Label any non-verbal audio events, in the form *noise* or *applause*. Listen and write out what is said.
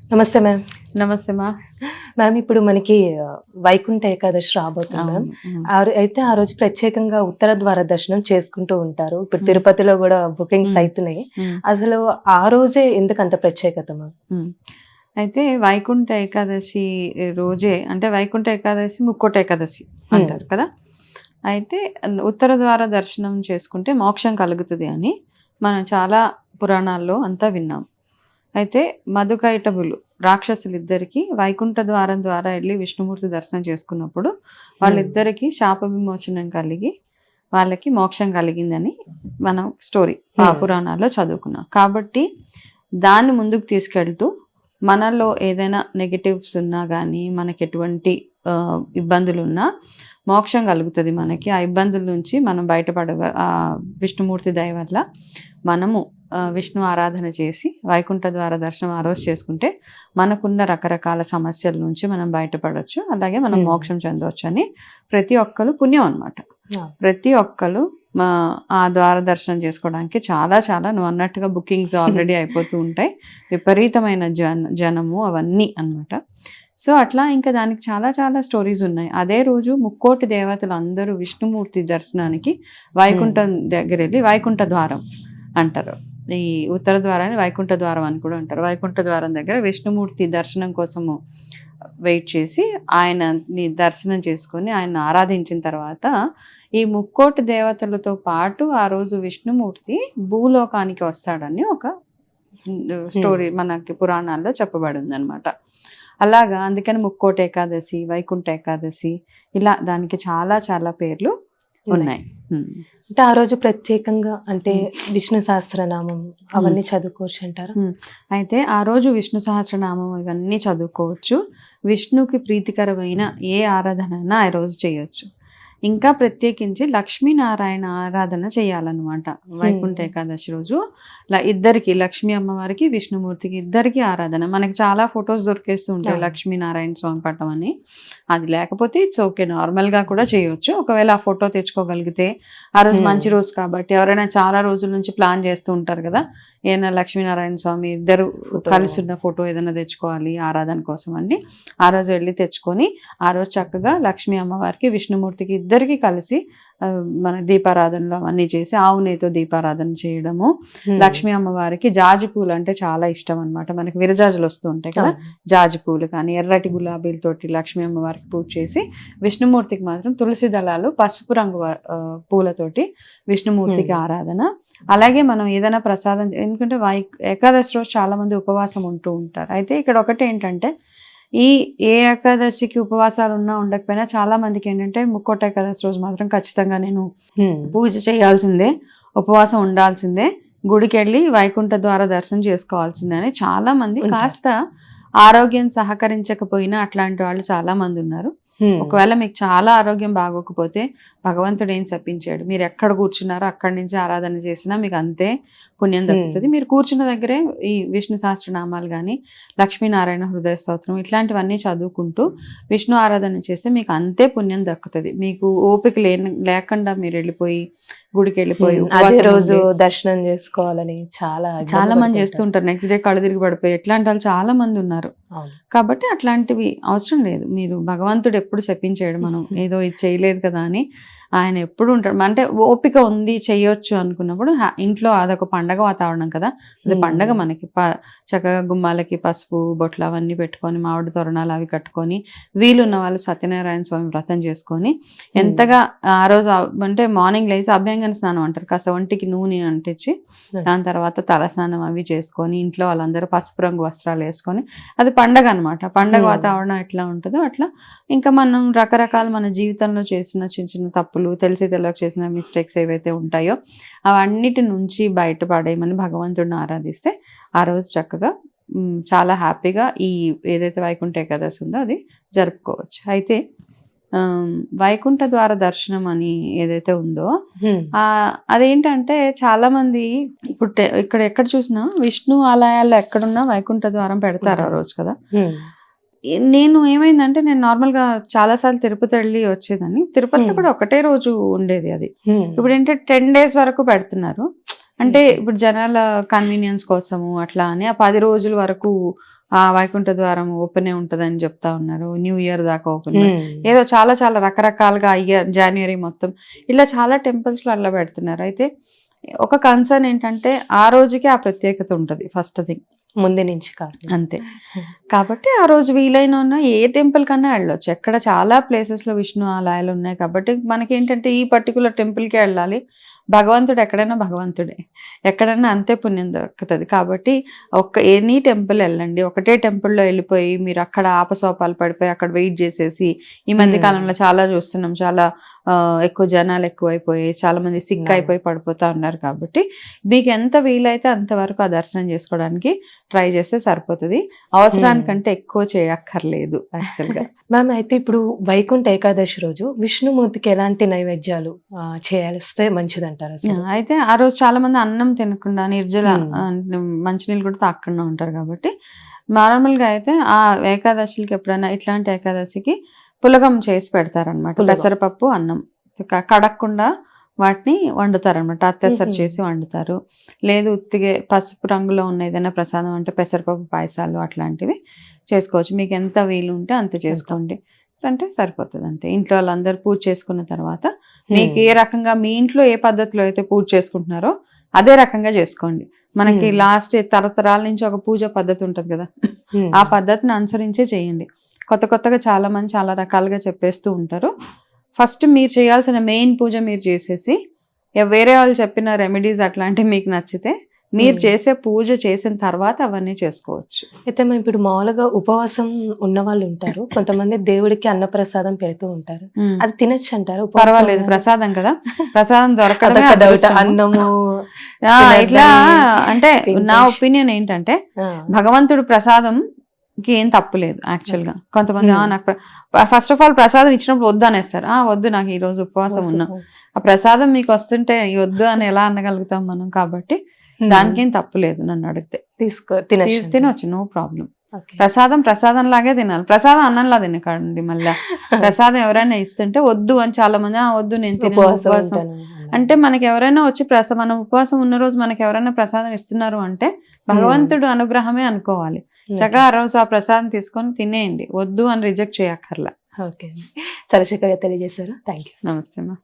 నమస్తే మ్యామ్. నమస్తే మా. మ్యామ్ ఇప్పుడు మనకి వైకుంఠ ఏకాదశి రాబోతుంది మ్యామ్. అయితే ఆ రోజు ప్రత్యేకంగా ఉత్తర ద్వార దర్శనం చేసుకుంటూ ఉంటారు. ఇప్పుడు. తిరుపతిలో కూడా బుకింగ్స్. అవుతున్నాయి. అసలు ఆ రోజే ఎందుకు అంత ప్రత్యేకత మ్యామ్? అయితే వైకుంఠ ఏకాదశి రోజే అంటే వైకుంఠ ఏకాదశి ముక్కోట ఏకాదశి అంటారు కదా? అయితే ఉత్తర ద్వార దర్శనం చేసుకుంటే మోక్షం కలుగుతుంది అని మనం చాలా పురాణాల్లో అంతా విన్నాం. అయితే మధుకైటబులు రాక్షసులు ఇద్దరికి వైకుంఠ ద్వారం ద్వారా వెళ్ళి విష్ణుమూర్తి దర్శనం చేసుకున్నప్పుడు వాళ్ళిద్దరికి శాప విమోచనం కలిగి వాళ్ళకి మోక్షం కలిగిందని మనం స్టోరీ ఆ Hmm. పురాణాల్లో చదువుకున్నాం కాబట్టి దాన్ని ముందుకు తీసుకెళ్తూ మనలో ఏదైనా నెగటివ్స్ ఉన్నా కానీ మనకి ఎటువంటి ఆ, ఇబ్బందులు ఉన్నా మోక్షం కలుగుతుంది మనకి. ఆ ఇబ్బందుల నుంచి మనం బయటపడ ఆ విష్ణుమూర్తి దయ వల్ల మనము విష్ణు ఆరాధన చేసి వైకుంఠ ద్వార దర్శనం ఆ రోజు చేసుకుంటే మనకున్న రకరకాల సమస్యల నుంచి మనం బయటపడవచ్చు అలాగే మనం Hmm. మోక్షం చెందవచ్చు అని ప్రతి ఒక్కరు పుణ్యం అన్నమాట. Yeah. ప్రతి ఒక్కరు మా ఆ ద్వార దర్శనం చేసుకోవడానికి చాలా చాలా నువ్వు అన్నట్టుగా బుకింగ్స్ *laughs* ఆల్రెడీ అయిపోతూ ఉంటాయి. విపరీతమైన జన జనము అవన్నీ అన్నమాట. సో అట్లా ఇంకా దానికి చాలా చాలా స్టోరీస్ ఉన్నాయి. అదే రోజు ముక్కోటి దేవతలు అందరూ విష్ణుమూర్తి దర్శనానికి వైకుంఠం దగ్గర వెళ్ళి వైకుంఠ ద్వారం అంటారు. ఈ ఉత్తర ద్వారాన్ని వైకుంఠ ద్వారం అని కూడా అంటారు. వైకుంఠ ద్వారం దగ్గర విష్ణుమూర్తి దర్శనం కోసము వెయిట్ చేసి ఆయనని దర్శనం చేసుకొని ఆయన ఆరాధించిన తర్వాత ఈ ముక్కోటి దేవతలతో పాటు ఆ రోజు విష్ణుమూర్తి భూలోకానికి వస్తాడని ఒక స్టోరీ మనకి పురాణాల్లో చెప్పబడింది అనమాట అలాగా అందుకని ముక్కోటి ఏకాదశి వైకుంఠ ఏకాదశి ఇలా దానికి చాలా చాలా పేర్లు ఉన్నాయి. అంటే ఆ రోజు ప్రత్యేకంగా అంటే విష్ణు సహస్రనామం అవన్నీ చదువుకోవచ్చు అంటారా? అయితే ఆ రోజు విష్ణు సహస్రనామం ఇవన్నీ చదువుకోవచ్చు. విష్ణుకి ప్రీతికరమైన ఏ ఆరాధన ఆ రోజు చేయొచ్చు. ఇంకా ప్రత్యేకించి లక్ష్మీనారాయణ ఆరాధన చేయాలన్నమాట. వైకుంఠ ఏకాదశి రోజు. ఇద్దరికి లక్ష్మీ అమ్మవారికి విష్ణుమూర్తికి ఇద్దరికి ఆరాధన. మనకి చాలా ఫొటోస్ దొరికేస్తూ ఉంటాయి. లక్ష్మీనారాయణ స్వామి పటం అని. అది లేకపోతే ఇట్స్ ఓకే నార్మల్గా కూడా చేయొచ్చు. ఒకవేళ ఆ ఫోటో తెచ్చుకోగలిగితే ఆ రోజు. మంచి రోజు కాబట్టి ఎవరైనా చాలా రోజుల నుంచి ప్లాన్ చేస్తూ ఉంటారు కదా. ఏమైనా లక్ష్మీనారాయణ స్వామి ఇద్దరు. కలిసి ఉన్న ఫోటో ఏదైనా తెచ్చుకోవాలి ఆరాధన కోసం అండి ఆ రోజు వెళ్ళి తెచ్చుకొని ఆ రోజు చక్కగా లక్ష్మీ అమ్మవారికి విష్ణుమూర్తికి ఇద్దరికి కలిసి మన దీపారాధనలో అవన్నీ చేసి ఆవు నెయ్యితో దీపారాధన చేయడము. లక్ష్మీ అమ్మవారికి జాజి పూలు అంటే చాలా ఇష్టం అన్నమాట. మనకి విరజాజులు వస్తూ ఉంటాయి కదా జాజి పూలు కానీ ఎర్రటి గులాబీలతోటి లక్ష్మీ అమ్మవారికి పూజ చేసి విష్ణుమూర్తికి మాత్రం తులసి దళాలు పసుపు రంగు పూలతోటి విష్ణుమూర్తికి. ఆరాధన. అలాగే మనం ఏదైనా ప్రసాదం ఎందుకంటే ఏకాదశి రోజు చాలా మంది ఉపవాసం ఉంటూ ఉంటారు. అయితే ఇక్కడ ఒకటి ఏంటంటే ఈ ఏ ఏకాదశికి ఉపవాసాలు ఉన్నా ఉండకపోయినా చాలా మందికి ఏంటంటే ముక్కోట ఏకాదశి రోజు మాత్రం ఖచ్చితంగా నేను పూజ చేయాల్సిందే ఉపవాసం ఉండాల్సిందే గుడికి వెళ్ళి వైకుంఠ ద్వార దర్శనం చేసుకోవాల్సిందే అని చాలా మంది. కాస్త ఆరోగ్యం సహకరించకపోయినా అట్లాంటి వాళ్ళు చాలా మంది ఉన్నారు. ఒకవేళ మీకు చాలా ఆరోగ్యం బాగోకపోతే భగవంతుడు ఏం చెప్పించాడు మీరు ఎక్కడ కూర్చున్నారో అక్కడి నుంచి ఆరాధన చేసినా మీకు అంతే పుణ్యం దక్కుతుంది. మీరు కూర్చున్న దగ్గరే ఈ విష్ణు సహస్రనామాలు కానీ లక్ష్మీనారాయణ హృదయ స్తోత్రం ఇట్లాంటివన్నీ చదువుకుంటూ విష్ణు ఆరాధన చేస్తే మీకు అంతే పుణ్యం దక్కుతుంది. మీకు ఓపిక లేని లేకుండా మీరు వెళ్ళిపోయి గుడికి వెళ్ళిపోయి రోజు దర్శనం చేసుకోవాలని చాలా చాలా మంది పడుతుంటారు. చేస్తూ ఉంటారు నెక్స్ట్ డే కళ్ళు తిరిగి పడిపోయి ఎట్లాంటి వాళ్ళు చాలా మంది ఉన్నారు. కాబట్టి అట్లాంటివి అవసరం లేదు. మీరు భగవంతుడు ఎప్పుడు చెప్పించాడు మనం *laughs* ఏదో ఇది చేయలేదు కదా అని ఆయన ఎప్పుడు ఉంటాడు. అంటే ఓపిక ఉంది చేయొచ్చు అనుకున్నప్పుడు ఇంట్లో అదొక పండగ వాతావరణం కదా అది. పండగ మనకి చక్కగా గుమ్మాలకి పసుపు బొట్లు అవన్నీ పెట్టుకొని మామిడి తోరణాలు అవి కట్టుకొని వీలున్న వాళ్ళు సత్యనారాయణ స్వామి వ్రతం చేసుకొని ఎంతగా ఆ రోజు అంటే మార్నింగ్ లేచి అభ్యంగన స్నానం అంటారు కాస్త ఒంటికి నూనె అంటించి. దాని తర్వాత తల స్నానం అవి చేసుకొని ఇంట్లో వాళ్ళందరూ పసుపు రంగు వస్త్రాలు వేసుకొని అది పండగ అన్నమాట పండగ. వాతావరణం ఎట్లా ఉంటుందో అట్లా ఇంకా మనం రకరకాల మన జీవితంలో చేసిన చిన్న చిన్న తప్పులు తెలిసి తెలియక చేసిన మిస్టేక్స్ ఏవైతే ఉంటాయో అవన్నిటి నుంచి బయటపడేయమని భగవంతుడిని ఆరాధిస్తే ఆ రోజు చక్కగా చాలా హ్యాపీగా ఈ ఏదైతే వైకుంఠ ఏకాదశి ఉందో అది జరుపుకోవచ్చు. అయితే వైకుంఠ ద్వార దర్శనం అని ఏదైతే ఉందో అదేంటంటే చాలా మంది ఇప్పుడు ఇక్కడ ఎక్కడ చూసినా విష్ణు ఆలయాల్లో ఎక్కడున్నా వైకుంఠ ద్వారం పెడతారు ఆ రోజు కదా. నేను ఏమైందంటే నేను నార్మల్గా చాలా సార్లు తిరుపతి వెళ్ళి వచ్చేదాన్ని. తిరుపతిలో. కూడా ఒకటే రోజు ఉండేది అది. ఇప్పుడు ఏంటంటే టెన్ డేస్ వరకు పెడుతున్నారు. అంటే ఇప్పుడు జనాల కన్వీనియన్స్ కోసము అట్లా అని ఆ పది రోజుల వరకు ఆ వైకుంఠ ద్వారం ఓపెన్ ఉంటది అని చెప్తా ఉన్నారు. న్యూ ఇయర్ దాకా ఓపెన్ ఉమ్. ఏదో చాలా చాలా రకరకాలుగా ఇయర్ జనవరి మొత్తం ఇలా చాలా temples లో అట్లా పెడుతున్నారు. అయితే ఒక కన్సర్న్ ఏంటంటే ఆ రోజుకి ఆ ప్రత్యేకత ఉంటది ఫస్ట్ థింగ్ ముందు నుంచి కాదు. అంతే. కాబట్టి ఆ రోజు వీలైన ఉన్న ఏ టెంపుల్ కన్నా వెళ్ళొచ్చు. ఎక్కడ చాలా ప్లేసెస్లో విష్ణు ఆలయాలు ఉన్నాయి కాబట్టి మనకి ఏంటంటే ఈ పర్టికులర్ టెంపుల్కి వెళ్ళాలి. భగవంతుడు ఎక్కడైనా భగవంతుడే ఎక్కడైనా అంతే పుణ్యం దొరుకుతుంది కాబట్టి ఒక్క ఎనీ టెంపుల్ వెళ్ళండి ఒకటే టెంపుల్లో వెళ్ళిపోయి మీరు అక్కడ ఆపసోపాలు పడిపోయి అక్కడ వెయిట్ చేసేసి ఈ మధ్య. కాలంలో చాలా చూస్తున్నాం చాలా ఎక్కువ జనాలు ఎక్కువైపోయి చాలా మంది సిక్. అయిపోయి పడిపోతా ఉన్నారు కాబట్టి మీకు ఎంత వీలైతే అంతవరకు ఆ దర్శనం చేసుకోవడానికి ట్రై చేస్తే సరిపోతుంది. అవసరానికంటే ఎక్కువ చేయక్కర్లేదు యాక్చువల్గా. *laughs* మ్యామ్ అయితే ఇప్పుడు వైకుంఠ ఏకాదశి రోజు విష్ణుమూర్తికి ఎలాంటి నైవేద్యాలు చేయాలిస్తే మంచిది అంటారు అయితే ఆ రోజు చాలా మంది అన్నం తినకుండా నిర్జల Hmm. మంచినీళ్ళు కూడా తాకుండా ఉంటారు కాబట్టి నార్మల్గా అయితే ఆ ఏకాదశికి ఎప్పుడైనా ఇట్లాంటి ఏకాదశికి పులగం చేసి పెడతారనమాట. పెసరపప్పు అన్నం. క- కడగకుండా వాటిని వండుతారనమాట అత్తెసరు మ్మ్. చేసి వండుతారు. లేదు ఉత్తిగే పసుపు రంగులో ఉన్న ఏదైనా ప్రసాదం అంటే పెసరపప్పు పాయసాలు అట్లాంటివి చేసుకోవచ్చు. మీకు ఎంత వీలు ఉంటే అంత చేసుకోండి. అంటే సరిపోతుంది అంతే. ఇంట్లో వాళ్ళందరూ పూజ చేసుకున్న తర్వాత మీకు ఏ రకంగా మీ ఇంట్లో ఏ పద్ధతిలో అయితే పూజ చేసుకుంటున్నారో అదే రకంగా చేసుకోండి. మనకి. లాస్ట్ తరతరాల నుంచి ఒక పూజ పద్ధతి ఉంటది కదా. ఆ పద్ధతిని అనుసరించే చేయండి. కొత్త కొత్తగా చాలా మంది చాలా రకాలుగా చెప్పేస్తూ ఉంటారు. ఫస్ట్ మీరు చేయాల్సిన మెయిన్ పూజ మీరు చేసేసి వేరే వాళ్ళు చెప్పిన రెమెడీస్ అట్లాంటివి మీకు నచ్చితే మీరు. చేసే పూజ చేసిన తర్వాత అవన్నీ చేసుకోవచ్చు. అయితే మేము ఇప్పుడు మామూలుగా ఉపవాసం ఉన్న వాళ్ళు ఉంటారు. *laughs* కొంతమంది దేవుడికి అన్నప్రసాదం పెడుతూ ఉంటారు. అది తినచ్చు అంటారు పర్వాలేదు ప్రసాదం కదా. *laughs* ప్రసాదం అదృష్టము. అన్నము ఇట్లా అంటే నా ఒపీనియన్ ఏంటంటే భగవంతుడు ప్రసాదం కి ఏం తప్పు లేదు యాక్చువల్గా కొంతమంది Hmm. నాకు ఫస్ట్ ఆఫ్ ఆల్ ప్రసాదం ఇచ్చినప్పుడు వద్దు అనేస్తారు. ఆ వద్దు నాకు ఈ రోజు ఉపవాసం ఉన్నా. ఆ ప్రసాదం మీకు వస్తుంటే వద్దు అని ఎలా అనగలుగుతాం మనం కాబట్టి ఉమ్. దానికి ఏం తప్పు లేదు నన్ను అడిగితే. తీసుకో తినచ్చు. No problem. ప్రసాదం ప్రసాదం లాగే తినాలి. ప్రసాదం అన్నంలా తినకండి మళ్ళా. *laughs* ప్రసాదం ఎవరైనా ఇస్తుంటే వద్దు అని చాలా మంది "ఆ, వద్దు నేను తినను, ఉపవాసం. అంటే మనకి ఎవరైనా వచ్చి ప్రస మనం ఉపవాసం ఉన్న రోజు మనకి ఎవరైనా ప్రసాదం ఇస్తున్నారు అంటే భగవంతుడు అనుగ్రహమే అనుకోవాలి. చక్కగా రోజు ఆ ప్రసాదం తీసుకొని తినేయండి. వద్దు అని రిజెక్ట్ చేయక్కర్లా. ఓకే చాలా చక్కగా తెలియజేశారు. థ్యాంక్ యూ నమస్తే మా